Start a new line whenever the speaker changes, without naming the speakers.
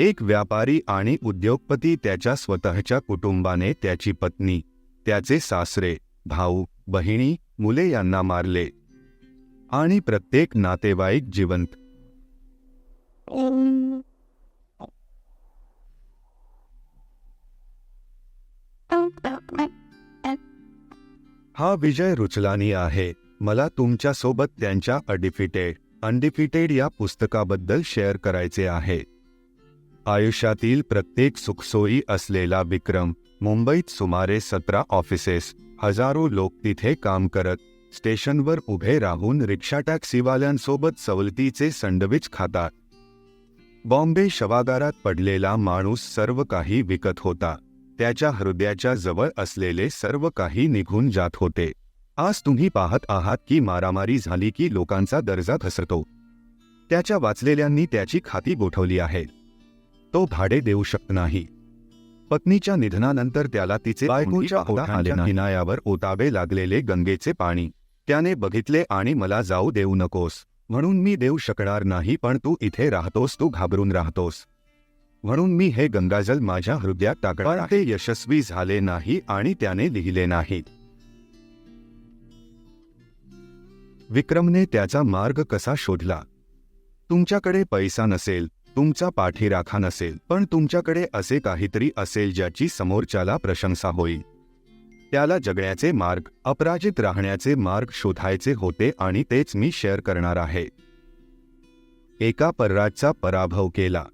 एक व्यापारी आणि उद्योगपती त्याच्या स्वतःच्या कुटुंबाने त्याची पत्नी त्याचे सासरे भाऊ बहिणी मुले यांना मारले. आणि प्रत्येक नातेवाईक जिवंत. हा विजय रुचलानी आहे. मला तुमच्यासोबत त्यांच्या अडिफिटेड अनडिफिटेड या पुस्तकाबद्दल शेअर करायचे आहे. आयुष्यातील प्रत्येक सुखसोयी असलेला विक्रम मुंबईत सुमारे सतरा ऑफिसेस हजारो लोक तिथे काम करत स्टेशनवर उभे राहून रिक्षा टॅक्सीवाल्यांसोबत सवलतीचे सँडविच खातात. बॉम्बे शवागारात पडलेला माणूस सर्व काही विकत होता. त्याच्या हृदयाच्या जवळ असलेले सर्व काही निघून जात होते. आज तुम्ही पाहत आहात की मारामारी झाली की लोकांचा दर्जा घसरतो त्याच्या वाचलेल्यांनी त्याची खाती गोठवली आहे. तो भाडे देऊ शकत नाही. पत्नीच्या निधनानंतर त्याला तिचे बायकोच्या ओठांच्या हिनायावर ओतावे लागलेले गंगेचे पाणी. त्याने बघितले आणि मला जाऊ देऊ नकोस. म्हणून मी देऊ शकणार नाही पण तू इथे राहतोस तू घाबरून राहतोस. म्हणून मी हे गंगाजल माझ्या हृदयात टाकणार. ते यशस्वी झाले नाही आणि त्याने लिहिले नाही विक्रमने त्याचा मार्ग कसा शोधला? तुमच्याकडे पैसा नसेल. तुमचा पाठीराखा नसेल पण तुमच्याकडे असे काहीतरी असेल ज्याची समोरच्याला प्रशंसा होईल. त्याला जगण्याचे मार्ग अपराजित राहण्याचे मार्ग शोधायचे होते आणि तेच मी शेअर करणार आहे. एका पर्राजचा पराभव केला.